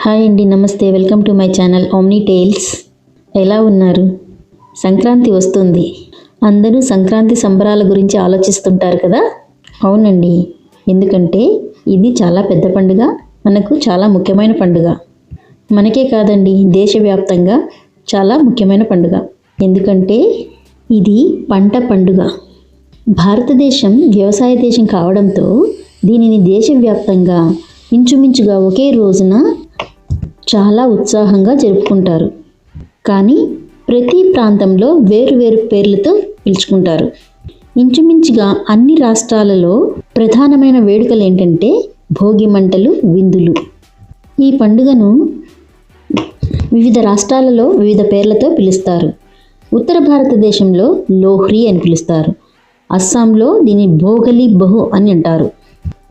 Hi అండి నమస్తే. Welcome to my channel Omni Tales. ఎలా ఉన్నారు? సంక్రాంతి వస్తుంది. అందరూ సంక్రాంతి సంబరాల గురించి ఆలోచిస్తుంటారు కదా? అవునండి. ఎందుకంటే ఇది చాలా పెద్ద పండుగ మనకు చాలా ముఖ్యమైన పండుగ. మనకే కాదండి దేశవ్యాప్తంగా చాలా ముఖ్యమైన పండుగ. ఎందుకంటే ఇది పంట పండుగ. భారతదేశం వ్యవసాయ దేశం కావడంతో దీనిని దేశవ్యాప్తంగా ఇంచుమించుగా ఒకే రోజున చాలా ఉత్సాహంగా జరుపుకుంటారు. కానీ ప్రతి ప్రాంతంలో వేరు వేరు పేర్లతో పిలుచుకుంటారు. ఇంచుమించుగా అన్ని రాష్ట్రాలలో ప్రధానమైన వేడుకలు ఏంటంటే భోగి మంటలు విందులు. ఈ పండుగను వివిధ రాష్ట్రాలలో వివిధ పేర్లతో పిలుస్తారు. ఉత్తర భారతదేశంలో లోహ్రీ అని పిలుస్తారు. అస్సాంలో దీన్ని భోగలి బహు అని అంటారు.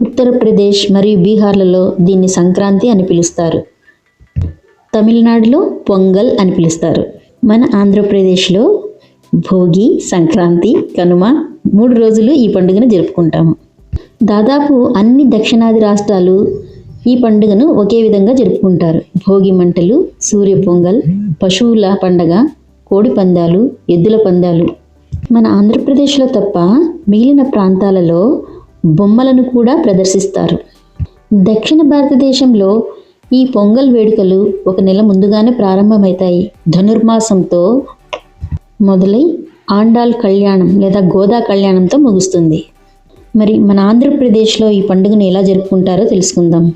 ఉత్తరప్రదేశ్ మరియు బీహార్లలో దీన్ని సంక్రాంతి అని పిలుస్తారు. తమిళనాడులో పొంగల్ అని పిలుస్తారు. మన ఆంధ్రప్రదేశ్లో భోగి సంక్రాంతి కనుమ మూడు రోజులు ఈ పండుగను జరుపుకుంటాము. దాదాపు అన్ని దక్షిణాది రాష్ట్రాలు ఈ పండుగను ఒకే విధంగా జరుపుకుంటారు. భోగి మంటలు సూర్య పొంగల్ పశువుల పండగ కోడి పందాలు ఎద్దుల పందాలు. మన ఆంధ్రప్రదేశ్లో తప్ప మిగిలిన ప్రాంతాలలో బొమ్మలను కూడా ప్రదర్శిస్తారు. దక్షిణ భారతదేశంలో ఈ పొంగల్ వేడుకలు ఒక నెల ముందుగానే ప్రారంభమవుతాయి. ధనుర్మాసంతో మొదలై ఆండాల్ కళ్యాణం లేదా గోదా కళ్యాణంతో ముగుస్తుంది. మరి మన ఆంధ్రప్రదేశ్లో ఈ పండుగను ఎలా జరుపుకుంటారో తెలుసుకుందాం.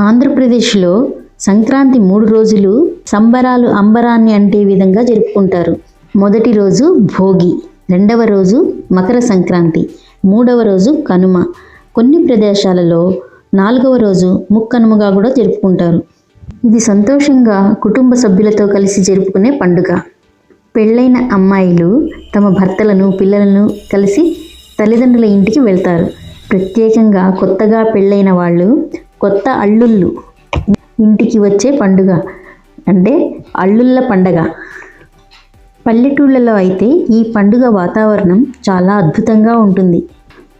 ఆంధ్రప్రదేశ్లో సంక్రాంతి మూడు రోజులు సంబరాలు అంబరాన్ని అంటే విధంగా జరుపుకుంటారు. మొదటి రోజు భోగి రెండవ రోజు మకర సంక్రాంతి మూడవ రోజు కనుమ. కొన్ని ప్రదేశాలలో నాలుగవ రోజు ముక్కనుమగా కూడా జరుపుకుంటారు. ఇది సంతోషంగా కుటుంబ సభ్యులతో కలిసి జరుపుకునే పండుగ. పెళ్ళైన అమ్మాయిలు తమ భర్తలను పిల్లలను కలిసి తల్లిదండ్రుల ఇంటికి వెళ్తారు. ప్రత్యేకంగా కొత్తగా పెళ్ళైన వాళ్ళు కొత్త అల్లుళ్ళు ఇంటికి వచ్చే పండుగ. అంటే అల్లుళ్ళ పండగ. పల్లెటూళ్ళలో అయితే ఈ పండుగ వాతావరణం చాలా అద్భుతంగా ఉంటుంది.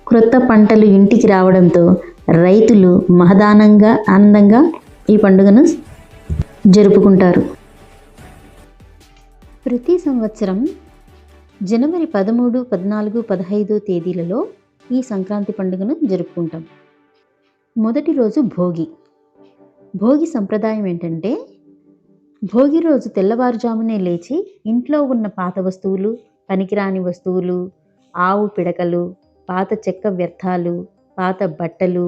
క్రొత్త పంటలు ఇంటికి రావడంతో రైతులు మహదానంగా ఆనందంగా ఈ పండుగను జరుపుకుంటారు. ప్రతి సంవత్సరం జనవరి పదమూడు పద్నాలుగు పదహైదు తేదీలలో ఈ సంక్రాంతి పండుగను జరుపుకుంటాం. మొదటి రోజు భోగి. భోగి సంప్రదాయం ఏంటంటే భోగి రోజు తెల్లవారుజామునే లేచి ఇంట్లో ఉన్న పాత వస్తువులు పనికిరాని వస్తువులు ఆవు పిడకలు పాత చెక్క వ్యర్థాలు పాత బట్టలు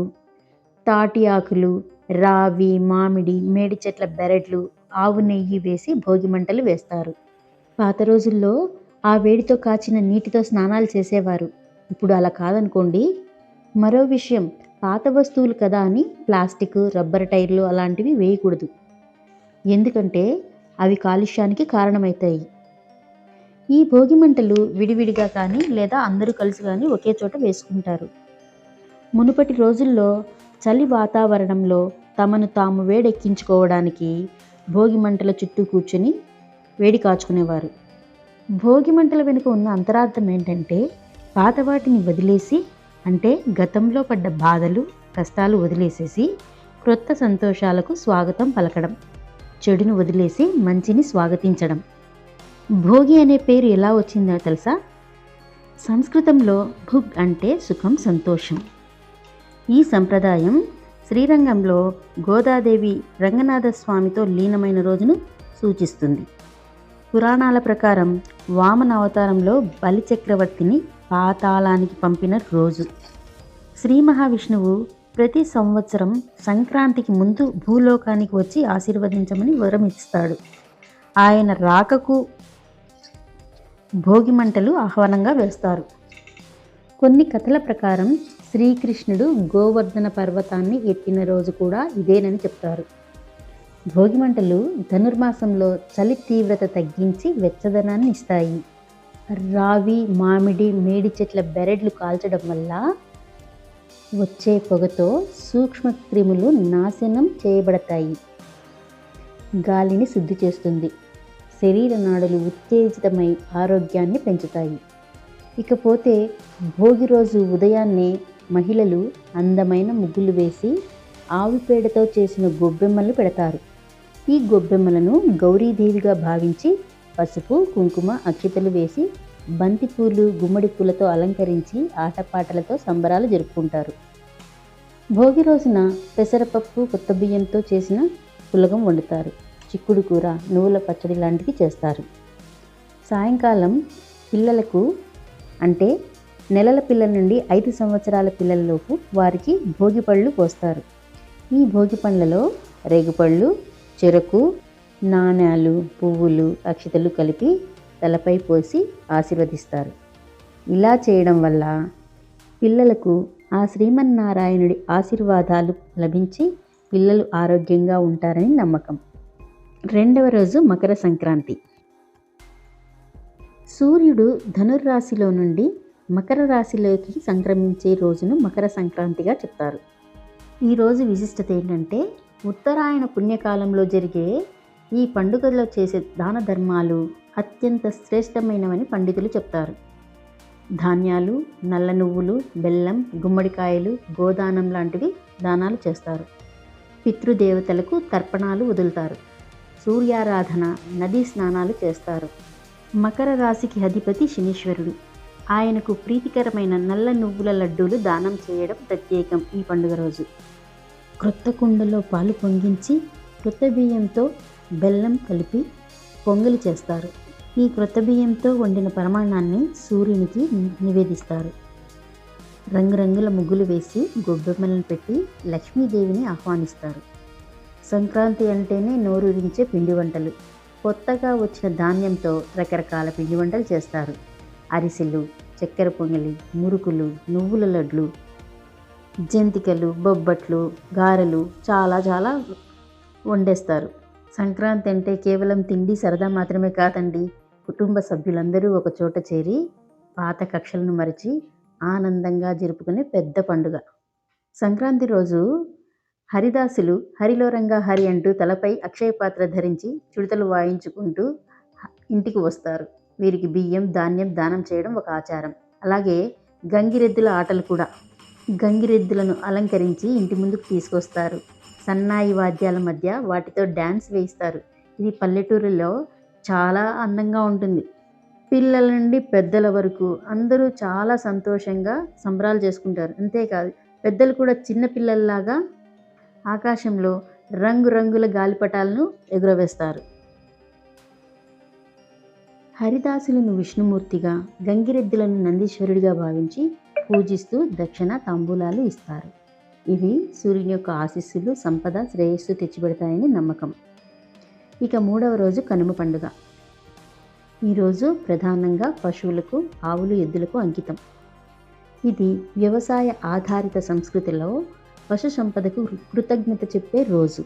తాటి ఆకులు రావి మామిడి మేడి చెట్ల బెరడ్లు ఆవు నెయ్యి వేసి భోగి మంటలు వేస్తారు. పాత రోజుల్లో ఆ వేడితో కాచిన నీటితో స్నానాలు చేసేవారు. ఇప్పుడు అలా కాదనుకోండి. మరో విషయం పాత వస్తువులు కదా అని ప్లాస్టిక్ రబ్బర్ టైర్లు అలాంటివి వేయకూడదు. ఎందుకంటే అవి కాలుష్యానికి కారణమవుతాయి ఈ భోగి మంటలు విడివిడిగా కానీ లేదా అందరూ కలిసి కానీ ఒకే చోట వేసుకుంటారు. మునుపటి రోజుల్లో చలి వాతావరణంలో తమను తాము వేడెక్కించుకోవడానికి భోగి మంటల చుట్టూ కూర్చొని వేడి కాచుకునేవారు. భోగి మంటల వెనుక ఉన్న అంతరార్థం ఏంటంటే పాత వాటిని వదిలేసి అంటే గతంలో పడ్డ బాధలు కష్టాలు వదిలేసేసి క్రొత్త సంతోషాలకు స్వాగతం పలకడం చెడును వదిలేసి మంచిని స్వాగతించడం. భోగి అనే పేరు ఎలా వచ్చిందో తెలుసా? సంస్కృతంలో భుగ్ అంటే సుఖం సంతోషం. ఈ సంప్రదాయం శ్రీరంగంలో గోదాదేవి రంగనాథ స్వామితో లీనమైన రోజును సూచిస్తుంది. పురాణాల ప్రకారం వామన అవతారంలో బలిచక్రవర్తిని పాతాళానికి పంపిన రోజు. శ్రీ మహావిష్ణువు ప్రతి సంవత్సరం సంక్రాంతికి ముందు భూలోకానికి వచ్చి ఆశీర్వదించమని వివరమిస్తాడు ఆయన రాకకు భోగి మంటలు ఆహ్వానంగా వేస్తారు. కొన్ని కథల ప్రకారం శ్రీకృష్ణుడు గోవర్ధన పర్వతాన్ని ఎత్తిన రోజు కూడా ఇదేనని చెప్తారు. భోగిమంటలు ధనుర్మాసంలో చలి తీవ్రత తగ్గించి వెచ్చదనాన్ని ఇస్తాయి. రావి మామిడి మేడి చెట్ల బెరడ్లు కాల్చడం వల్ల వచ్చే పొగతో సూక్ష్మ క్రిములు నాశనం చేయబడతాయి. గాలిని శుద్ధి చేస్తుంది. శరీర నాడులు ఉత్తేజితమై ఆరోగ్యాన్ని పెంచుతాయి. ఇకపోతే భోగి రోజు ఉదయాన్నే మహిళలు అందమైన ముగ్గులు వేసి ఆవు పేడతో చేసిన గొబ్బెమ్మలు పెడతారు. ఈ గొబ్బెమ్మలను గౌరీదేవిగా భావించి పసుపు కుంకుమ అక్షతలు వేసి బంతిపూలు గుమ్మడి పూలతో అలంకరించి ఆటపాటలతో సంబరాలు జరుపుకుంటారు. భోగి రోజున పెసరపప్పు కొత్త బియ్యంతో చేసిన పులగం వండుతారు. చిక్కుడు కూర నువ్వుల పచ్చడి లాంటివి చేస్తారు. సాయంకాలం పిల్లలకు అంటే నెలల పిల్లల నుండి ఐదు సంవత్సరాల పిల్లలలోపు వారికి భోగి పళ్ళు పోస్తారు. ఈ భోగి పండ్లలో రేగుపళ్ళు చెరకు నాణ్యాలు పువ్వులు అక్షతలు కలిపి తలపై పోసి ఆశీర్వదిస్తారు. ఇలా చేయడం వల్ల పిల్లలకు ఆ శ్రీమన్నారాయణుడి ఆశీర్వాదాలు లభించి పిల్లలు ఆరోగ్యంగా ఉంటారని నమ్మకం. రెండవ రోజు మకర సంక్రాంతి. సూర్యుడు ధనుర్రాశిలో నుండి మకర రాశిలోకి సంక్రమించే రోజును మకర సంక్రాంతిగా చెప్తారు. ఈరోజు విశిష్టత ఏంటంటే ఉత్తరాయణ పుణ్యకాలంలో జరిగే ఈ పండుగలో చేసే దాన ధర్మాలు అత్యంత శ్రేష్టమైనవని పండితులు చెప్తారు. ధాన్యాలు నల్ల నువ్వులు బెల్లం గుమ్మడికాయలు గోదానం లాంటివి దానాలు చేస్తారు. పితృదేవతలకు తర్పణాలు వదులుతారు. సూర్యారాధన నదీ స్నానాలు చేస్తారు. మకర రాశికి అధిపతి శనీశ్వరుడు. ఆయనకు ప్రీతికరమైన నల్ల నువ్వుల లడ్డూలు దానం చేయడం ప్రత్యేకం ఈ పండుగ రోజు. క్రొత్త కుండలో పాలు పొంగించి క్రొత్త బియ్యంతో బెల్లం కలిపి పొంగలి చేస్తారు. ఈ క్రొత్త బియ్యంతో వండిన పరమాణాన్ని సూర్యునికి నివేదిస్తారు. రంగురంగుల ముగ్గులు వేసి గొబ్బెమ్మలను పెట్టి లక్ష్మీదేవిని ఆహ్వానిస్తారు. సంక్రాంతి అంటేనే నోరూరించే పిండి వంటలు. కొత్తగా వచ్చిన ధాన్యంతో రకరకాల పిండి వంటలు చేస్తారు. అరిసెలు చక్కెర పొంగలి మురుకులు నువ్వుల లడ్లు జంతికలు బొబ్బట్లు గారెలు చాలా చాలా వండేస్తారు. సంక్రాంతి అంటే కేవలం తిండి సరదా మాత్రమే కాదండి. కుటుంబ సభ్యులందరూ ఒక చోట చేరి పాత కక్షలను మరిచి ఆనందంగా జరుపుకునే పెద్ద పండుగ. సంక్రాంతి రోజు హరిదాసులు హరిలోరంగా హరి అంటూ తలపై అక్షయ పాత్ర ధరించి చుడతలు వాయించుకుంటూ ఇంటికి వస్తారు. వీరికి బియ్యం ధాన్యం దానం చేయడం ఒక ఆచారం. అలాగే గంగిరెద్దుల ఆటలు కూడా. గంగిరెద్దులను అలంకరించి ఇంటి ముందుకు తీసుకొస్తారు. సన్నాయి వాద్యాల మధ్య వాటితో డ్యాన్స్ వేయిస్తారు. ఇది పల్లెటూరులో చాలా అందంగా ఉంటుంది. పిల్లల నుండి పెద్దల వరకు అందరూ చాలా సంతోషంగా సంబరాలు చేసుకుంటారు. అంతేకాదు పెద్దలు కూడా చిన్న పిల్లల్లాగా ఆకాశంలో రంగురంగుల గాలిపటాలను ఎగురవేస్తారు. హరిదాసులను విష్ణుమూర్తిగా గంగిరెద్దులను నందీశ్వరుడిగా భావించి పూజిస్తూ దక్షిణ తాంబూలాలు ఇస్తారు. ఇవి సూర్యుని యొక్క ఆశీస్సులు సంపద శ్రేయస్సు తెచ్చిపెడతాయని నమ్మకం. ఇక మూడవ రోజు కనుమ పండుగ. ఈరోజు ప్రధానంగా పశువులకు ఆవులు ఎద్దులకు అంకితం. ఇది వ్యవసాయ ఆధారిత సంస్కృతిలో పశు సంపదకు కృతజ్ఞత చెప్పే రోజు.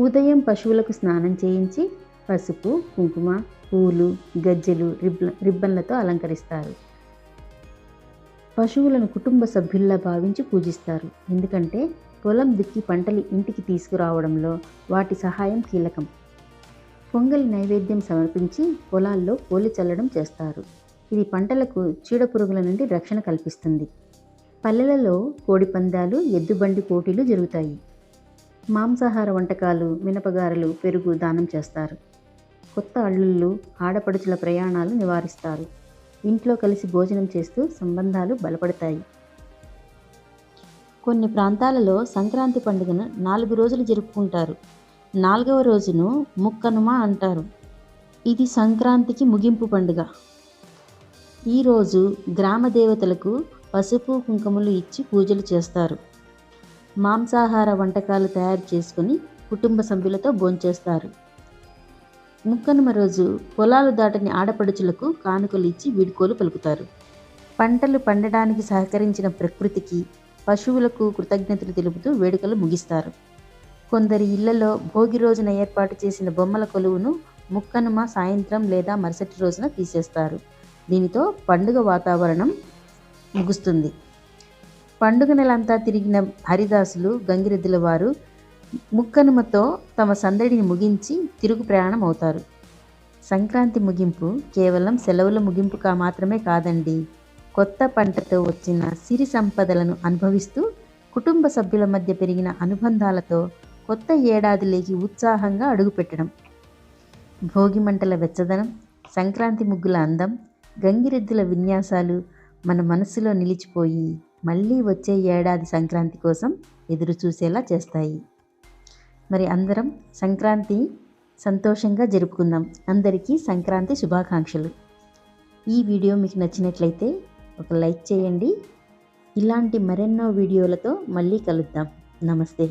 ఉదయం పశువులకు స్నానం చేయించి పసుపు కుంకుమ పూలు గజ్జెలు రిబ్బ రిబ్బన్లతో అలంకరిస్తారు. పశువులను కుటుంబ సభ్యుల్లా భావించి పూజిస్తారు. ఎందుకంటే పొలం దుక్కి పంటలు ఇంటికి తీసుకురావడంలో వాటి సహాయం కీలకం. పొంగలి నైవేద్యం సమర్పించి పొలాల్లో పోలి చల్లడం చేస్తారు. ఇది పంటలకు చీడపురుగుల నుండి రక్షణ కల్పిస్తుంది. పల్లెలలో కోడి పందాలు ఎద్దుబండి పోటీలు జరుగుతాయి. మాంసాహార వంటకాలు మినపగారెలు పెరుగు దానం చేస్తారు. కొత్త అల్లుళ్ళు ఆడపడుచుల ప్రయాణాలు నివారిస్తారు. ఇంట్లో కలిసి భోజనం చేస్తూ సంబంధాలు బలపడతాయి. కొన్ని ప్రాంతాలలో సంక్రాంతి పండుగను నాలుగు రోజులు జరుపుకుంటారు. నాలుగవ రోజును ముక్కనుమ అంటారు. ఇది సంక్రాంతికి ముగింపు పండుగ. ఈరోజు గ్రామ దేవతలకు పసుపు కుంకుమలు ఇచ్చి పూజలు చేస్తారు. మాంసాహార వంటకాలు తయారు చేసుకుని కుటుంబ సభ్యులతో భోంచేస్తారు. ముక్కనుమ రోజు పొలాలు దాటని ఆడపడుచులకు కానుకలు ఇచ్చి వీడుకోలు పలుకుతారు. పంటలు పండడానికి సహకరించిన ప్రకృతికి పశువులకు కృతజ్ఞతలు తెలుపుతూ వేడుకలు ముగిస్తారు. కొందరి ఇళ్ళలో భోగి రోజున ఏర్పాటు చేసిన బొమ్మల కొలువును ముక్కనుమ సాయంత్రం లేదా మరుసటి రోజున తీసేస్తారు. దీనితో పండుగ వాతావరణం ముగుస్తుంది. పండుగ నెలంతా తిరిగిన హరిదాసులు గంగిరెద్దుల వారు ముక్కనుమతో తమ సందడిని ముగించి తిరుగు ప్రయాణం అవుతారు సంక్రాంతి ముగింపు కేవలం సెలవుల ముగింపు కా మాత్రమే కాదండి. కొత్త పంటతో వచ్చిన సిరి సంపదలను అనుభవిస్తూ కుటుంబ సభ్యుల మధ్య పెరిగిన అనుబంధాలతో కొత్త ఏడాదిలోకి ఉత్సాహంగా అడుగుపెట్టడం. భోగి మంటల వెచ్చదనం సంక్రాంతి ముగ్గుల అందం గంగిరెద్దుల విన్యాసాలు మన మనసులో నిలిచిపోయి మళ్ళీ వచ్చే ఏడాది సంక్రాంతి కోసం ఎదురుచూసేలా చేస్తాయి. మరి అందరం సంక్రాంతి సంతోషంగా జరుపుకుందాం. అందరికీ సంక్రాంతి శుభాకాంక్షలు. ఈ వీడియో మీకు నచ్చినట్లయితే ఒక లైక్ చేయండి. ఇలాంటి మరెన్నో వీడియోలతో మళ్ళీ కలుద్దాం. నమస్తే.